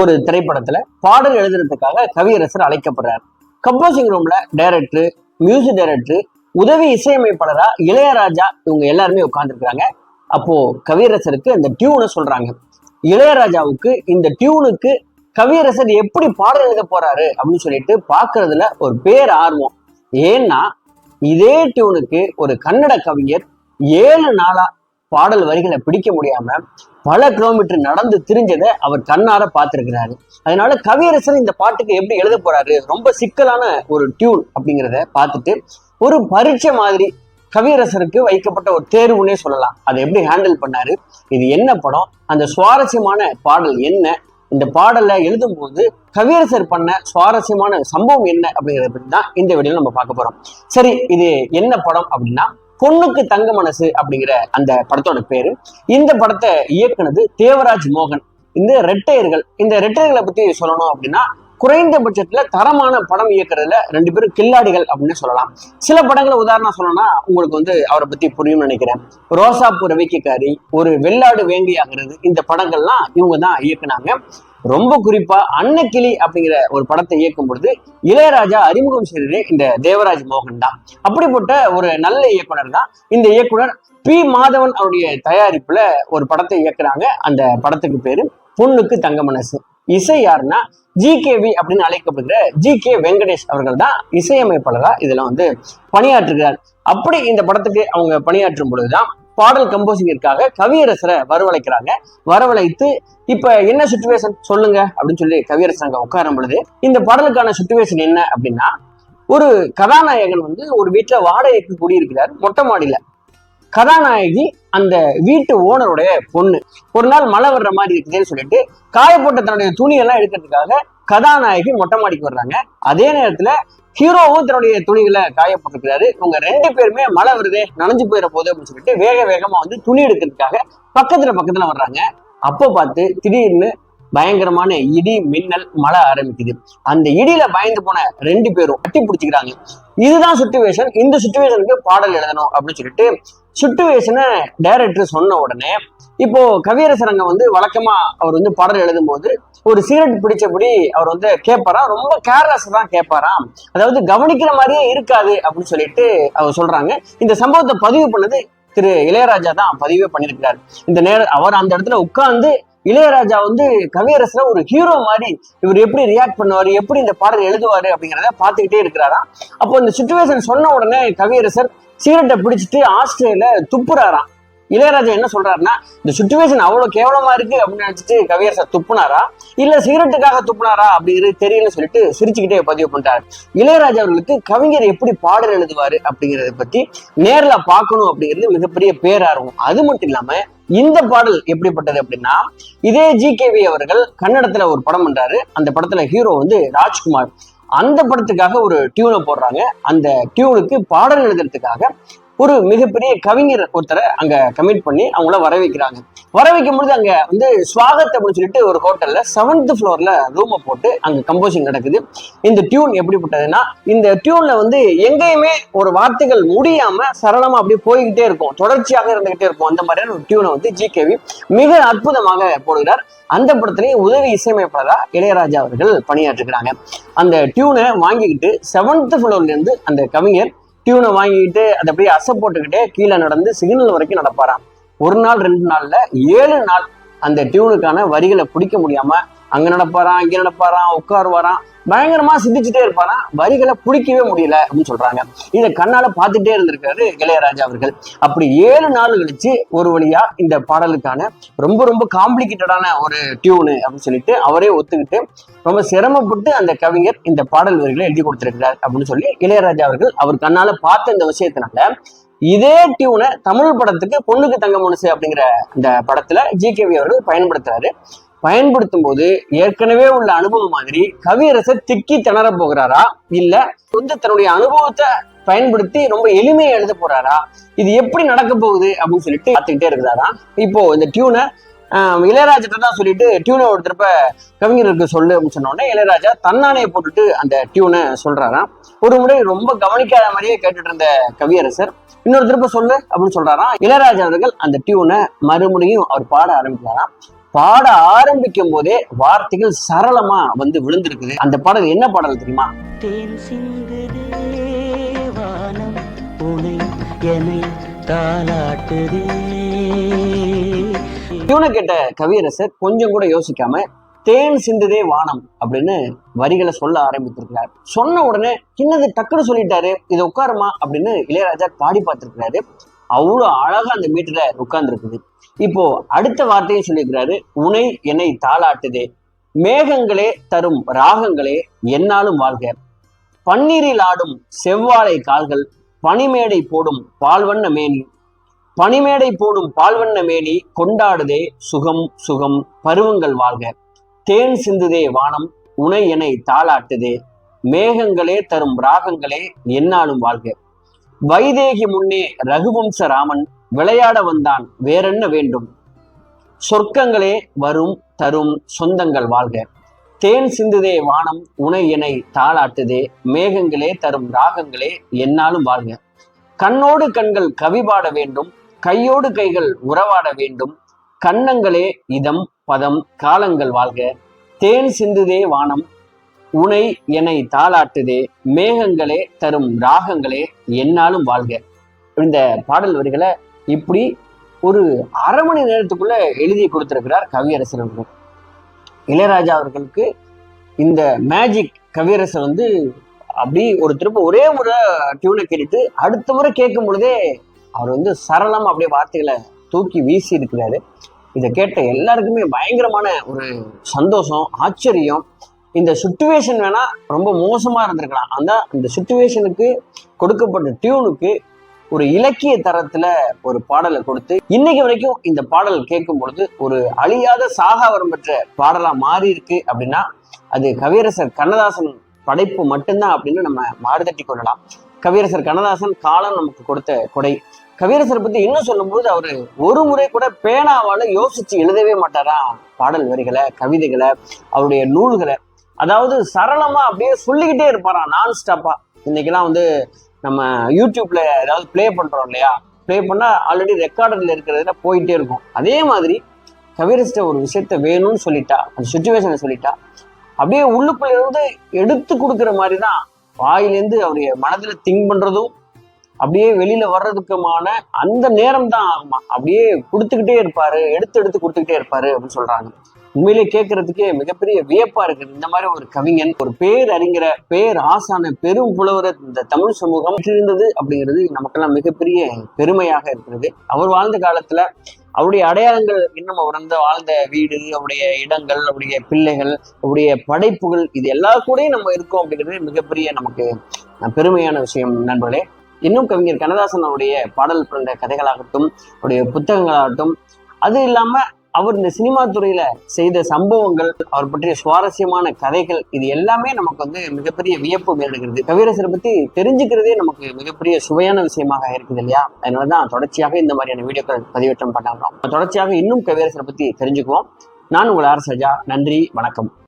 ஒரு திரைப்படத்துல பாடல் எழுதுறதுக்காக கவியரசர் அழைக்கப்படுறார். கம்போசிங் ரூம்ல டைரக்டர் மியூசிக் டைரக்டர் உதவி இசையமைப்பாளரா இளையராஜா இவங்க எல்லாருமே உட்கார்ந்துருக்காங்க அப்போ கவியரசருக்கு அந்த டியூனை சொல்றாங்க. இளையராஜாவுக்கு இந்த டியூனுக்கு கவியரசர் எப்படி பாடல் எழுத போறாரு அப்படின்னு சொல்லிட்டு பாக்குறதுல ஒரு பேர் ஆர்வம். ஏன்னா இதே டியூனுக்கு ஒரு கன்னட கவிஞர் ஏழு நாளா பாடல் வரிகளை பிடிக்க முடியாம பல கிலோமீட்டர் நடந்து திரிஞ்சதை அவர் கண்ணார பார்த்திருக்கிறாரு. அதனால கவியரசர் இந்த பாட்டுக்கு எப்படி எழுத போறாரு? ரொம்ப சிக்கலான ஒரு டியூன் அப்படிங்கிறத பார்த்துட்டு ஒரு பரீட்சை மாதிரி கவியரசருக்கு வைக்கப்பட்ட ஒரு தேர்வுன்னே சொல்லலாம். அதை எப்படி ஹேண்டில் பண்ணாரு? இது என்ன படம்? அந்த சுவாரஸ்யமான பாடல் என்ன? இந்த பாடலை எழுதும்போது கவியரசர் பண்ண சுவாரஸ்யமான சம்பவம் என்ன அப்படிங்கிறத பற்றி தான் இந்த வீடியோல நம்ம பார்க்க போறோம். சரி இது என்ன படம் அப்படின்னா பொண்ணுக்கு தங்க மனசு அப்படிங்கிற அந்த படத்தோட பேரு. இந்த படத்தை இயக்குனது தேவராஜ் மோகன். இந்த ரெட்டையர்கள் இந்த ரெட்டையர்களை பத்தி சொல்லணும் அப்படின்னா குறைந்தபட்சத்துல தரமான படம் இயக்குறதுல ரெண்டு பேரும் கில்லாடிகள் அப்படின்னு சொல்லலாம். சில படங்களை உதாரணம் சொல்லணும்னா உங்களுக்கு வந்து அவரை பத்தி புரியும்னு நினைக்கிறேன். ரோசாப்பூ ரவிக்கைக்காரி ஒரு வெள்ளாடு வேங்கையாகிறது இந்த படங்கள்லாம் இவங்க தான் இயக்குனாங்க. ரொம்ப குறிப்பா அன்னக்கிளி அப்படிங்கிற ஒரு படத்தை இயக்கும் பொழுது இளையராஜா அறிமுகம் செய்ததே இந்த தேவராஜ் மோகன் தான். அப்படிப்பட்ட ஒரு நல்ல இயக்குனர் தான். இந்த இயக்குனர் பி மாதவன் அவருடைய தயாரிப்புல ஒரு படத்தை இயக்குறாங்க. அந்த படத்துக்கு பேரு பொண்ணுக்கு தங்க மனசு இசை யாருன்னா ஜி வி அப்படின்னு அழைக்கப்படுகிற ஜி கே வெங்கடேஷ் அவர்கள் தான் இசையமைப்பாளரா இதுல வந்து பணியாற்றுகிறார். அப்படி இந்த படத்துக்கு அவங்க பணியாற்றும் பொழுதுதான் பாடல் கம்போசிங்கிற்காக கவியரசரை வரவழைக்கிறாங்க. வரவழைத்து இப்ப என்ன சுச்சுவேஷன் சொல்லுங்க அப்படின்னு சொல்லி கவியரசர் அங்க உட்காரும் பொழுது இந்த பாடலுக்கான சுச்சுவேஷன் என்ன அப்படின்னா ஒரு கதாநாயகன் வந்து ஒரு வீட்டுல வாடகைக்கு குடியிருக்கிறார் மொட்டை மாடியில. கதாநாயகி அந்த வீட்டு ஓனருடைய பொண்ணு. ஒரு நாள் மழை வர்ற மாதிரி இருக்குதுன்னு சொல்லிட்டு காயப்போட்ட தன்னுடைய துணியெல்லாம் எடுக்கிறதுக்காக கதாநாயகி மொட்டை மாடிக்கு வர்றாங்க. அதே நேரத்துல ஹீரோவும் தன்னுடைய துணிகளை காயப்பட்டிருக்கிறாரு. இவங்க ரெண்டு பேருமே மழை வருதே நனைஞ்சு போயிட போகுது அப்படின்னு சொல்லிட்டு வேக வேகமா வந்து துணி எடுக்கிறதுக்காக பக்கத்துல பக்கத்துல வர்றாங்க. அப்போ பார்த்து திடீர்னு பயங்கரமான இடி மின்னல் மழை ஆரம்பிக்குது. அந்த இடியில பயந்து போன ரெண்டு பேரும் கட்டி பிடிச்சிக்கிறாங்க. இதுதான் சுச்சுவேஷன் இந்த சுச்சுவேஷனுக்கு பாடல் எழுதணும் அப்படின்னு சொல்லிட்டு சுச்சுவேஷனை டைரக்டர் சொன்ன உடனே இப்போ கவியரசரங்க வந்து வழக்கமா அவர் வந்து பாடல் எழுதும் போது ஒரு சிகரெட் பிடிச்சபடி அவர் வந்து கேட்பாராம் ரொம்ப கேர்லெஸ் தான் கேட்பாராம் அதாவது கவனிக்கிற மாதிரியே இருக்காது அப்படின்னு சொல்லிட்டு அவர் சொல்றாங்க. இந்த சம்பவத்தை பதிவு பண்ணது திரு இளையராஜா தான் பதிவே பண்ணியிருக்கிறார். இந்த நேரம் அவர் அந்த இடத்துல உட்கார்ந்து இளையராஜா வந்து கவியரசுல ஒரு ஹீரோ மாதிரி இவர் எப்படி ரியாக்ட் பண்ணுவாரு எப்படி இந்த பாடல் எழுதுவாரு அப்படிங்கிறத பார்த்துக்கிட்டே இருக்கிறாராம். அப்போ இந்த சுச்சுவேஷன் சொன்ன உடனே கவியரசர் சிகரெட்டை பிடிச்சிட்டு ஆஸ்திரேலியில துப்புறாராம். இளையராஜா என்ன சொல்றாருன்னா இந்த சுச்சுவேஷன் அவ்வளவு கேவலமா இருக்கு அப்படின்னு நினைச்சிட்டு கவியரசர் துப்புனாரா இல்ல சிகரெட்டுக்காக துப்புனாரா? அப்படிங்கிறது தெரியலன்னு சொல்லிட்டு சிரிச்சுக்கிட்டே பதிவு பண்ணிட்டாரு. இளையராஜா அவர்களுக்கு கவிஞர் எப்படி பாடல் எழுதுவாரு அப்படிங்கறத பத்தி நேர்ல பார்க்கணும் அப்படிங்கிறது மிகப்பெரிய பேரார்வம். அது மட்டும் இல்லாம இந்த பாடல் எப்படிப்பட்டது அப்படின்னா இதே ஜி அவர்கள் கன்னடத்துல ஒரு படம் பண்றாரு. அந்த படத்துல ஹீரோ வந்து ராஜ்குமார். அந்த படத்துக்காக ஒரு டியூனை போடுறாங்க. அந்த டியூனுக்கு பாடல் எழுதுறதுக்காக ஒரு மிகப்பெரிய கவிஞர் ஒருத்தரை அங்க கமிட் பண்ணி அவங்கள வர வைக்கிறாங்க வர வைக்கும் பொழுது அங்க வந்து ஸ்வாகத் அப்படின்னு சொல்லிட்டு ஒரு ஹோட்டல்ல செவன்த் ஃப்ளோர்ல ரூமை போட்டு அங்க கம்போசிங் நடக்குது. இந்த டியூன் எப்படிப்பட்டதுன்னா இந்த டியூன்ல வந்து எங்கேயுமே ஒரு வார்த்தைகள் முடியாம சரளமா அப்படியே போய்கிட்டே இருக்கும். தொடர்ச்சியாக இருந்துகிட்டே இருக்கும். அந்த மாதிரியான ஒரு டியூனை வந்து ஜி மிக அற்புதமாக போடுகிறார். அந்த படத்திலேயே உதவி இசையமைப்பாளராக இளையராஜா அவர்கள் பணியாற்றுகிறாங்க அந்த டியூனை வாங்கிக்கிட்டு செவன்த் ஃப்ளோர்ல இருந்து அந்த கவிஞர் டியூனை வாங்கிட்டு அதை அப்படியே அசை போட்டுக்கிட்டே கீழே நடந்து சிக்னல் வரைக்கும் நடப்பாராம். ஒரு நாள் ரெண்டு நாள்ல ஏழு நாள் அந்த டியூனுக்கான வரிகளை பிடிக்க முடியாம அங்க நடப்பாராம் இங்க நடப்பாராம் உட்காருவாராம். பயங்கரமா சிந்திச்சுட்டே இருப்பானா? வரிகளை பிடிக்கவே முடியல அப்படின்னு சொல்றாங்க. இதை கண்ணால பார்த்துட்டே இருந்திருக்காரு இளையராஜா அவர்கள். அப்படி ஏழு நாள் கழிச்சு ஒரு வழியா இந்த பாடலுக்கான ரொம்ப ரொம்ப காம்ப்ளிகேட்டடான ஒரு டியூனு அப்படின்னு சொல்லிட்டு அவரே ஒத்துக்கிட்டு ரொம்ப சிரமப்பட்டு அந்த கவிஞர் இந்த பாடல் வரிகளை எழுதி கொடுத்திருக்கிறார் அப்படின்னு சொல்லி இளையராஜா அவர்கள் அவர் கண்ணால பார்த்த இந்த விஷயத்தினால இதே டியூனை தமிழ் படத்துக்கு பொண்ணுக்கு தங்க முனுசு அப்படிங்கிற அந்த படத்துல ஜி அவர்கள் பயன்படுத்துறாரு. பயன்படுத்தும் போது ஏற்கனவே உள்ள அனுபவம் மாதிரி கவியரசர் திக்கி திணற போகிறாரா? இல்ல வந்து தன்னுடைய அனுபவத்தை பயன்படுத்தி ரொம்ப எளிமையா எழுத போறாரா? இது எப்படி நடக்க போகுது அப்படின்னு சொல்லிட்டு பார்த்துக்கிட்டே இருக்கிறாரா? இப்போ இந்த டியூனை இளையராஜா தான் சொல்லிட்டு டியூனை ஒருத்தரப்ப கவிஞருக்கு சொல்லு அப்படின்னு சொன்ன உடனே இளையராஜா தன்னானையை போட்டுட்டு அந்த டியூனை சொல்றாராம் ஒரு முறை ரொம்ப கவனிக்காத மாதிரியே கேட்டுட்டு இருந்த கவியரசர் இன்னொரு திருப்ப சொல்லு அப்படின்னு சொல்றாராம் இளையராஜா அவர்கள் அந்த டியூனை மறுபடியும் அவர் பாட ஆரம்பிக்கிறாராம் பாட ஆரம்பிக்கும் போதே வார்த்தைகள் சரளமா வந்து விழுந்திருக்குது. அந்த பாடல் என்ன பாடல் தெரியுமா? தேன் சிந்துதே வானம் உனை என்னை தாலாட்டுதே டியூனை கேட்ட கவியரசர் கொஞ்சம் கூட யோசிக்காம தேன் சிந்துதே வானம் அப்படின்னு வரிகளை சொல்ல ஆரம்பித்திருக்கிறார். சொன்ன உடனே என்னது டக்குன்னு சொல்லிட்டாரு இது உட்காருமா அப்படின்னு இளையராஜா பாடி பார்த்திருக்கிறாரு. அவ்வளோ அழகா அந்த மீட்டர்ல உட்கார்ந்துருக்குது. இப்போ அடுத்த வார்த்தையும் சொல்லியிருக்கிறாரு உனை என்னை தாளாட்டுதே. மேகங்களே தரும் ராகங்களே என்னாலும் வாழ்க. பன்னீரில் ஆடும் செவ்வாழை கால்கள் பனிமேடை போடும் பால்வண்ண மேனி. பனிமேடை போடும் பால்வண்ண மேனி கொண்டாடுதே. சுகம் சுகம் பருவங்கள் வாழ்க. தேன் சிந்துதே வானம் உனை என்னை தாளாட்டுதே. மேகங்களே தரும் ராகங்களே என்னாலும் வாழ்க. வைதேகி முன்னே ரகுவம்ச ராமன் விளையாட வந்தான். வேறென்ன வேண்டும்? சொர்க்கங்களே வரும் தரும் சொந்தங்கள் வாழ்க. தேன் சிந்துதே வானம் உனை எனை தாளாட்டுதே. மேகங்களே தரும் ராகங்களே என்னாலும் வாழ்க. கண்ணோடு கண்கள் கவி பாட வேண்டும் கையோடு கைகள் உறவாட வேண்டும். கண்ணங்களே இதம் பதம் காலங்கள் வாழ்க. தேன் சிந்துதே வானம் உனை எனை தாளாட்டுதே. மேகங்களே தரும் ராகங்களே என்னாலும் வாழ்க. இந்த பாடல் வரிகளை இப்படி ஒரு அரை மணி நேரத்துக்குள்ள எழுதி கொடுத்திருக்கிறார் கவியரசர் அவர்கள். இளையராஜா அவர்களுக்கு இந்த மேஜிக் கவியரசர் வந்து அப்படி ஒரு திரும்ப ஒரே முறை டியூனை கேட்டு அடுத்த முறை கேட்கும் பொழுதே அவர் வந்து சரளம் அப்படியே வார்த்தைகளை தூக்கி வீசி இருக்கிறாரு. இதை கேட்ட எல்லாருக்குமே பயங்கரமான ஒரு சந்தோஷம் ஆச்சரியம். இந்த சுச்சுவேஷன் வேணா ரொம்ப மோசமா இருந்திருக்கலாம். அந்த இந்த சுச்சுவேஷனுக்கு கொடுக்கப்பட்ட டியூனுக்கு ஒரு இலக்கிய தரத்துல ஒரு பாடலை கொடுத்து இன்னைக்கு வரைக்கும் இந்த பாடல் கேட்கும் பொழுது ஒரு அழியாத சாகாவரம் பெற்ற பாடலா மாறி இருக்கு அப்படின்னா அது கவியரசர் கண்ணதாசன் படைப்பு மட்டும்தான் அப்படின்னு நம்ம மாறுதட்டி கொள்ளலாம். கவியரசர் கண்ணதாசன் காலம் நமக்கு கொடுத்த கொடை. கவியரசரை பத்தி இன்னும் சொல்லும்போது அவரு ஒரு முறை கூட பேனாவால யோசிச்சு எழுதவே மாட்டாரா பாடல் வரிகளை கவிதைகளை அவருடைய நூல்களை. அதாவது சரளமா அப்படியே சொல்லிக்கிட்டே இருப்பாராம் நான் ஸ்டாப்பா இன்னைக்கெல்லாம் வந்து நம்ம யூடியூப்ல ஏதாவது ப்ளே பண்றோம் இல்லையா? ப்ளே பண்ணா ஆல்ரெடி ரெக்கார்டர்ல இருக்கிறதுல போயிட்டே இருக்கும். அதே மாதிரி கவியரசிட்ட ஒரு விஷயத்த வேணும்னு சொல்லிட்டா அந்த சுச்சுவேஷனை சொல்லிட்டா அப்படியே உள்ளுக்குள்ள இருந்து எடுத்து கொடுக்குற மாதிரி தான் வாயிலேருந்து அவருடைய மனதில் திங்க் பண்ணுறதும் அப்படியே வெளியில வர்றதுக்குமான அந்த நேரம் தான் ஆகுமா. அப்படியே கொடுத்துக்கிட்டே இருப்பாரு எடுத்து எடுத்து கொடுத்துக்கிட்டே இருப்பாரு அப்படின்னு சொல்றாங்க. உண்மையிலே கேட்கறதுக்கே மிகப்பெரிய வியப்பா இருக்குது. இந்த மாதிரி ஒரு கவிஞன் ஒரு பேர் அறிஞர பேர் ஆசான பெரும் புலவர இந்த தமிழ் சமூகம் இருந்தது அப்படிங்கிறது நமக்கெல்லாம் மிகப்பெரிய பெருமையாக இருக்கிறது. அவர் வாழ்ந்த காலத்துல அவருடைய அடையாளங்கள் இன்னும் அவர் வந்து வாழ்ந்த வீடு அவருடைய இடங்கள் அவருடைய பிள்ளைகள் அவருடைய படைப்புகள் இது எல்லா கூடயும் நம்ம இருக்கோம் அப்படிங்கிறது மிகப்பெரிய நமக்கு பெருமையான விஷயம் நண்பர்களே. இன்னும் கவிஞர் கண்ணதாசன் அவருடைய பாடல் பிறந்த கதைகளாகட்டும் அவருடைய புத்தகங்களாகட்டும் அது இல்லாம அவர் இந்த சினிமா துறையில செய்த சம்பவங்கள் அவர் பற்றிய சுவாரஸ்யமான கதைகள் இது எல்லாமே நமக்கு வந்து மிகப்பெரிய வியப்பு மேலிடுகிறது. கவிரசரை பத்தி தெரிஞ்சுக்கிறதே நமக்கு மிகப்பெரிய சுவையான விஷயமாக இருக்குது இல்லையா? அதனாலதான் தொடர்ச்சியாக இந்த மாதிரியான வீடியோக்கள் பதிவேற்றம் பண்ணாங்க தொடர்ச்சியாக இன்னும் கவிரசரை பத்தி தெரிஞ்சுக்குவோம். நான் உங்கள் ஆர் சஜா. நன்றி வணக்கம்.